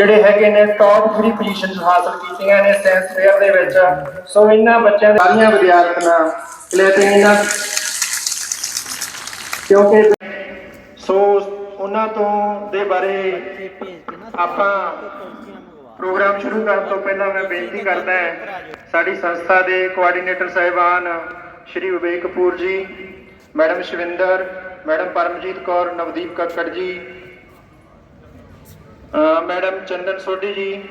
ਜਿਹੜੇ ਹੈਗੇ ਨੇ ਟੌਪ 3 ਪੋਜੀਸ਼ਨਸ ਹਾਸਲ ਕੀਤੀਆਂ ਨੇ ਸਾਇੰਸ ਫੇਅਰ ਦੇ ਵਿੱਚ। ਸੋ ਇਹਨਾਂ ਬੱਚਿਆਂ ਦੇ ਸਾਰੀਆਂ ਵਿਦਿਆਰਥਣਾਂ ਕਲੈਪਿੰਗ ਕਿਉਂਕਿ ਸੋ ਉਹਨਾਂ ਤੋਂ ਦੇ ਬਾਰੇ ਆਪਾਂ ਪ੍ਰੋਗਰਾਮ ਸ਼ੁਰੂ ਕਰਨ ਤੋਂ ਪਹਿਲਾਂ ਮੈਂ ਬੇਨਤੀ ਕਰਦਾ ਹਾਂ, ਸਾਡੀ ਸੰਸਥਾ ਦੇ ਕੋਆਰਡੀਨੇਟਰ ਸਾਹਿਬਾਨ Shri Vivek Kapoor ji, madam Shavinder, madam Paramjeet Kaur, Navdeep Kakkar ji madam Chandan Sodhi ਜੀ,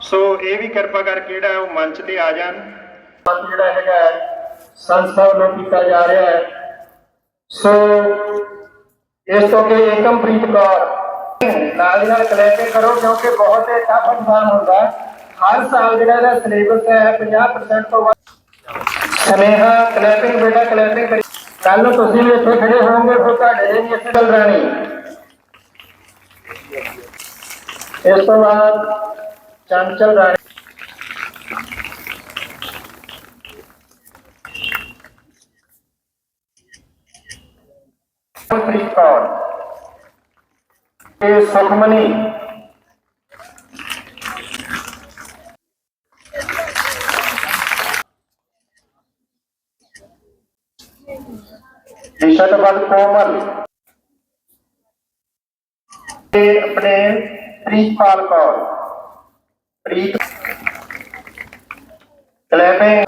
ਸੋ ਇਹ ਵੀ ਕਿਰਪਾ ਕਰਕੇ ਜਿਹੜਾ ਉਹ ਮੰਚ ਤੇ ਆ ਜਾਣ। ਜਿਹੜਾ ਹੈਗਾ ਸੰਸਥਾ ਵੱਲੋਂ ਕੀਤਾ ਜਾ ਰਿਹਾ ਹੈ। ਸੋ ਇਸ ਤੋਂ ਅੱਗੇ ਏਕਮਪ੍ਰੀਤ ਕੌਰ। ਨਾਲ ਦੀ ਨਾਲ ਕਲੈਕਟ ਕਰੋ ਕਿਉਂਕਿ ਬਹੁਤ ਹੀ ਟਫ ਇਗਜ਼ਾਮ ਹੁੰਦਾ ਹਰ ਸਾਲ ਜਿਹੜਾ ਇਹਦਾ ਸਿਲੇਬਸ ਹੈ 50% ਤੋਂ ਵੱਧ ਸਨੇਹਾ ਕਲੈਪਿੰਗ ਬੇਟਾ ਕਲੈਪਿੰਗ ਕਰੀ। ਕੱਲ ਨੂੰ ਤੁਸੀਂ ਵੀ ਇੱਥੇ ਖੜੇ ਹੋਵੋਗੇ, ਫਿਰ ਤੁਹਾਡੇ ਵੀ ਇੱਥੇ ਚੱਲ ਰਹਿਣੀ। ਇਸ ਤੋਂ ਬਾਅਦ ਚੰਚਲ ਰਾਣੀ ਪ੍ਰੀਤ ਕੌਰ ਤੇ ਸੁਖਮਨੀ ਨਿਸ਼ਾਨਬੰਦ ਕੋਮਲ ਤੇ ਆਪਣੇ ਪ੍ਰੀਤਪਾਲ ਕੌਰ। ਪ੍ਰੀਤ। ਕਲੈਪਿੰਗ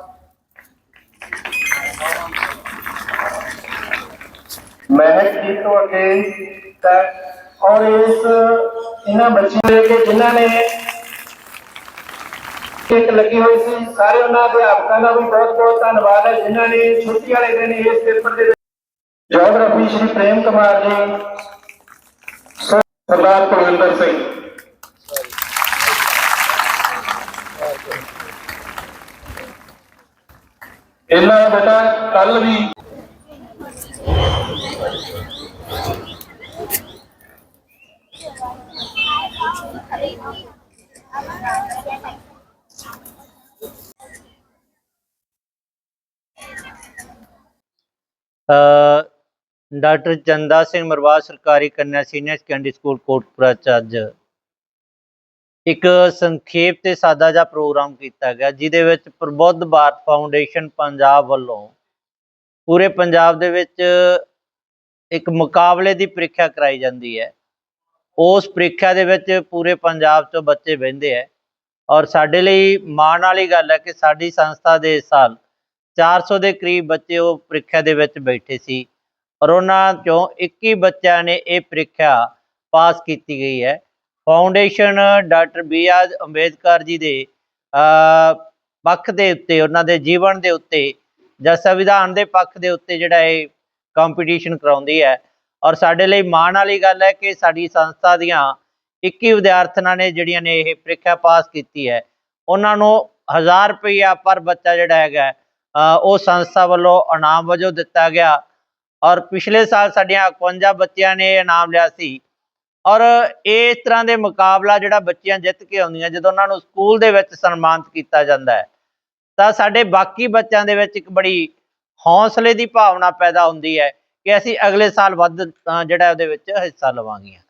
ਮਹਿਕ ਜੀ ਤੋਂ ਅੱਗੇ ਤਾਂ ਔਰ ਇਸ ਇਹਨਾਂ ਬੱਚਿਆਂ ਦੇ ਕਿ ਜਿਨ੍ਹਾਂ ਨੇ ਇੱਕ ਲੱਗੀ ਹੋਈ ਸੀ, ਸਾਰੇ ਉਹਨਾਂ ਅਧਿਆਪਕਾਂ ਦਾ ਵੀ ਬਹੁਤ ਬਹੁਤ ਧੰਨਵਾਦ ਹੈ, ਜਿਨ੍ਹਾਂ ਨੇ ਛੁੱਟੀ ਵਾਲੇ ਦਿਨ ਇਸ ਪੇਪਰ ਦੇ ਜੋਗਰਾਫੀ ਸ਼੍ਰੀ ਪ੍ਰੇਮ ਕੁਮਾਰ ਜੀ ਸਰਦਾਰ ਕੁਲਵਿੰਦਰ ਸਿੰਘ। ਇਹਨਾਂ ਦਾ ਬੇਟਾ ਕੱਲ ਵੀ। ਅ, ਡਾਕਟਰ ਚੰਦਾ ਸਿੰਘ ਮਰਵਾਜ ਸਰਕਾਰੀ ਕੰਨਿਆ ਸੀਨੀਅਰ ਸੈਕੰਡਰੀ ਸਕੂਲ ਕੋਟਪੁਰਾ ਚ ਅੱਜ ਇੱਕ ਸੰਖੇਪ ਤੇ ਸਾਦਾ ਜਿਹਾ ਪ੍ਰੋਗਰਾਮ ਕੀਤਾ ਗਿਆ, ਜਿਹਦੇ ਵਿੱਚ ਪ੍ਰਬੁੱਧ ਭਾਰਤ ਫਾਊਂਡੇਸ਼ਨ ਪੰਜਾਬ ਵੱਲੋਂ ਪੂਰੇ ਪੰਜਾਬ ਦੇ ਵਿੱਚ ਇੱਕ ਮੁਕਾਬਲੇ ਦੀ ਪ੍ਰੀਖਿਆ ਕਰਾਈ ਜਾਂਦੀ ਹੈ। ਉਸ ਪ੍ਰੀਖਿਆ ਦੇ ਵਿੱਚ ਪੂਰੇ ਪੰਜਾਬ ਤੋਂ ਬੱਚੇ ਵਹਿੰਦੇ ਹੈ ਔਰ ਸਾਡੇ ਲਈ ਮਾਣ ਵਾਲੀ ਗੱਲ ਹੈ ਕਿ ਸਾਡੀ ਸੰਸਥਾ ਦੇ ਇਸ ਸਾਲ 400 ਦੇ ਕਰੀਬ ਬੱਚੇ ਉਹ ਪ੍ਰੀਖਿਆ ਦੇ ਵਿੱਚ ਬੈਠੇ ਸੀ ਔਰ ਉਹਨਾਂ ਚੋਂ 21 ਬੱਚਿਆਂ ਨੇ ਇਹ ਪ੍ਰੀਖਿਆ ਪਾਸ ਕੀਤੀ ਗਈ ਹੈ। Foundation doctor B R Ambedkar ji ਦੇ ਪੱਖ ਦੇ ਉੱਤੇ, ਉਹਨਾਂ ਦੇ ਜੀਵਨ ਦੇ ਉੱਤੇ, ਜਾਂ ਸੰਵਿਧਾਨ ਦੇ ਪੱਖ ਦੇ ਉੱਤੇ ਜਿਹੜਾ ਇਹ ਕੰਪੀਟੀਸ਼ਨ ਕਰਾਉਂਦੀ ਹੈ। ਔਰ ਸਾਡੇ ਲਈ ਮਾਣ ਵਾਲੀ ਗੱਲ ਹੈ ਕਿ ਸਾਡੀ ਸੰਸਥਾ ਦੀਆਂ 21 ਵਿਦਿਆਰਥਣਾਂ ਨੇ ਜਿਹੜੀਆਂ ਨੇ ਇਹ ਪ੍ਰੀਖਿਆ ਪਾਸ ਕੀਤੀ ਹੈ, ਉਹਨਾਂ ਨੂੰ 1000 ਰੁਪਈਆ ਪਰ ਬੱਚਾ ਜਿਹੜਾ ਹੈਗਾ ਉਹ ਸੰਸਥਾ ਵੱਲੋਂ ਇਨਾਮ ਵਜੋਂ ਦਿੱਤਾ ਗਿਆ। ਔਰ ਪਿਛਲੇ ਸਾਲ ਸਾਡੀਆਂ 51 ਬੱਚਿਆਂ ਨੇ ਇਹ ਇਨਾਮ ਲਿਆ ਸੀ। ਔਰ ਇਸ ਤਰ੍ਹਾਂ ਦੇ ਮੁਕਾਬਲਾ ਜਿਹੜਾ ਬੱਚੀਆਂ ਜਿੱਤ ਕੇ ਆਉਂਦੀਆਂ, ਜਦੋਂ ਉਹਨਾਂ ਨੂੰ ਸਕੂਲ ਦੇ ਵਿੱਚ ਸਨਮਾਨਿਤ ਕੀਤਾ ਜਾਂਦਾ ਹੈ, ਤਾਂ ਸਾਡੇ ਬਾਕੀ ਬੱਚਿਆਂ ਦੇ ਵਿੱਚ ਇੱਕ ਬੜੀ ਹੌਸਲੇ ਦੀ ਭਾਵਨਾ ਪੈਦਾ ਹੁੰਦੀ ਹੈ ਕਿ ਅਸੀਂ ਅਗਲੇ ਸਾਲ ਵੱਧ ਜਿਹੜਾ ਉਹਦੇ ਵਿੱਚ ਹਿੱਸਾ ਲਵਾਂਗੀਆਂ।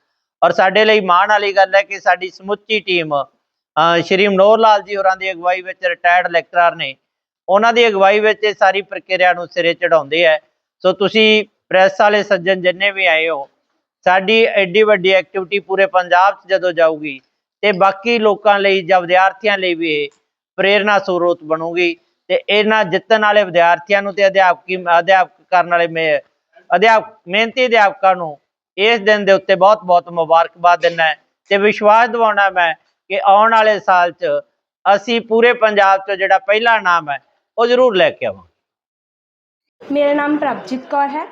ਔਰ ਸਾਡੇ ਲਈ ਮਾਣ ਵਾਲੀ ਗੱਲ ਹੈ ਕਿ ਸਾਡੀ ਸਮੁੱਚੀ ਟੀਮ ਸ਼੍ਰੀ ਮਨੋਹਰ ਲਾਲ ਜੀ ਹੋਰਾਂ ਦੀ ਅਗਵਾਈ ਵਿੱਚ ਰਿਟਾਇਰਡ ਲੈਕਚਰਰ ਨੇ, ਉਹਨਾਂ ਦੀ ਅਗਵਾਈ ਵਿੱਚ ਇਹ ਸਾਰੀ ਪ੍ਰਕਿਰਿਆ ਨੂੰ ਸਿਰੇ ਚੜਾਉਂਦੇ ਹੈ। ਸੋ ਤੁਸੀਂ ਪ੍ਰੈਸ ਵਾਲੇ ਸੱਜਣ ਜਿੰਨੇ ਵੀ ਆਏ ਹੋ ਸਾਡੀ ਐਡੀ ਵੱਡੀ ਐਕਟੀਵਿਟੀ ਪੂਰੇ ਪੰਜਾਬ 'ਚ ਜਦੋਂ ਜਾਊਗੀ ਤੇ ਬਾਕੀ ਲੋਕਾਂ ਲਈ ਜਾਂ ਵਿਦਿਆਰਥੀਆਂ ਲਈ ਵੀ ਇਹ ਪ੍ਰੇਰਨਾ ਸਰੋਤ ਬਣੂਗੀ ਤੇ ਇਹਨਾਂ ਜਿੱਤਣ ਵਾਲੇ ਵਿਦਿਆਰਥੀਆਂ ਨੂੰ ਤੇ ਅਧਿਆਪਕੀ ਅਧਿਆਪਕ ਕਰਨ ਵਾਲੇ ਮੇ- ਅਧਿਆਪਕ ਮਿਹਨਤੀ ਅਧਿਆਪਕਾਂ ਨੂੰ ਇਸ ਦਿਨ ਦੇ ਉੱਤੇ ਬਹੁਤ-ਬਹੁਤ ਮੁਬਾਰਕਬਾਦ ਦਿੰਦਾ ਹੈ ਤੇ ਵਿਸ਼ਵਾਸ ਦਿਵਾਉਣਾ ਮੈਂ ਕਿ ਆਉਣ ਵਾਲੇ ਸਾਲ 'ਚ ਅਸੀਂ ਪੂਰੇ ਪੰਜਾਬ 'ਚ ਜਿਹੜਾ ਪਹਿਲਾ ਨਾਮ ਹੈ ਉਹ ਜ਼ਰੂਰ ਲੈ ਕੇ ਆਵਾਂਗੇ। ਮੇਰਾ ਨਾਮ ਪ੍ਰਭਜੀਤ ਕੌਰ ਹੈ।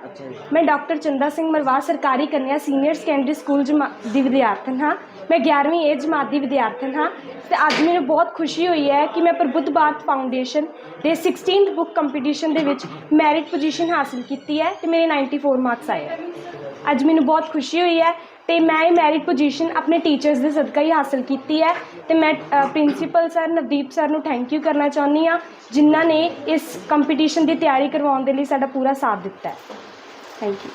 ਮੈਂ ਡਾਕਟਰ ਚੰਦਾ ਸਿੰਘ ਮਰਵਾਸ ਸਰਕਾਰੀ ਕੰਨਿਆ ਸੀਨੀਅਰ ਸੈਕੰਡਰੀ ਸਕੂਲ ਦੀ ਵਿਦਿਆਰਥਣ ਹਾਂ। ਮੈਂ 11ਵੀਂ ਏ ਜਮਾਤ ਦੀ ਵਿਦਿਆਰਥਣ ਹਾਂ ਤੇ ਅੱਜ ਮੈਨੂੰ ਬਹੁਤ ਖੁਸ਼ੀ ਹੋਈ ਹੈ ਕਿ ਮੈਂ ਪ੍ਰਬੁੱਧ ਭਾਰਤ ਫਾਊਂਡੇਸ਼ਨ ਦੇ 16th ਬੁੱਕ ਕੰਪੀਟੀਸ਼ਨ ਦੇ ਵਿੱਚ ਮੈਰਿਟ ਪੋਜੀਸ਼ਨ ਹਾਸਲ ਕੀਤੀ ਹੈ ਤੇ ਮੇਰੇ 94 ਮਾਰਕਸ ਆਏ। ਅੱਜ ਮੈਨੂੰ ਬਹੁਤ ਖੁਸ਼ੀ ਹੋਈ ਹੈ ਤੇ ਮੈਂ ਇਹ ਮੈਰਿਟ ਪੋਜੀਸ਼ਨ ਆਪਣੇ ਟੀਚਰਸ ਦੇ ਸਦਕਾ ਹੀ ਹਾਸਲ ਕੀਤੀ ਹੈ। ਤੇ ਮੈਂ ਪ੍ਰਿੰਸੀਪਲ ਸਰ ਨਵਦੀਪ ਸਰ ਨੂੰ ਥੈਂਕ ਯੂ ਕਰਨਾ ਚਾਹੁੰਦੀ ਹਾਂ, ਜਿਨ੍ਹਾਂ ਨੇ ਇਸ ਕੰਪੀਟੀਸ਼ਨ ਦੀ ਤਿਆਰੀ ਕਰਵਾਉਣ ਦੇ ਲਈ ਸਾਡਾ ਪੂਰਾ ਸਾਥ ਦਿੱਤਾ ਹੈ। Thank you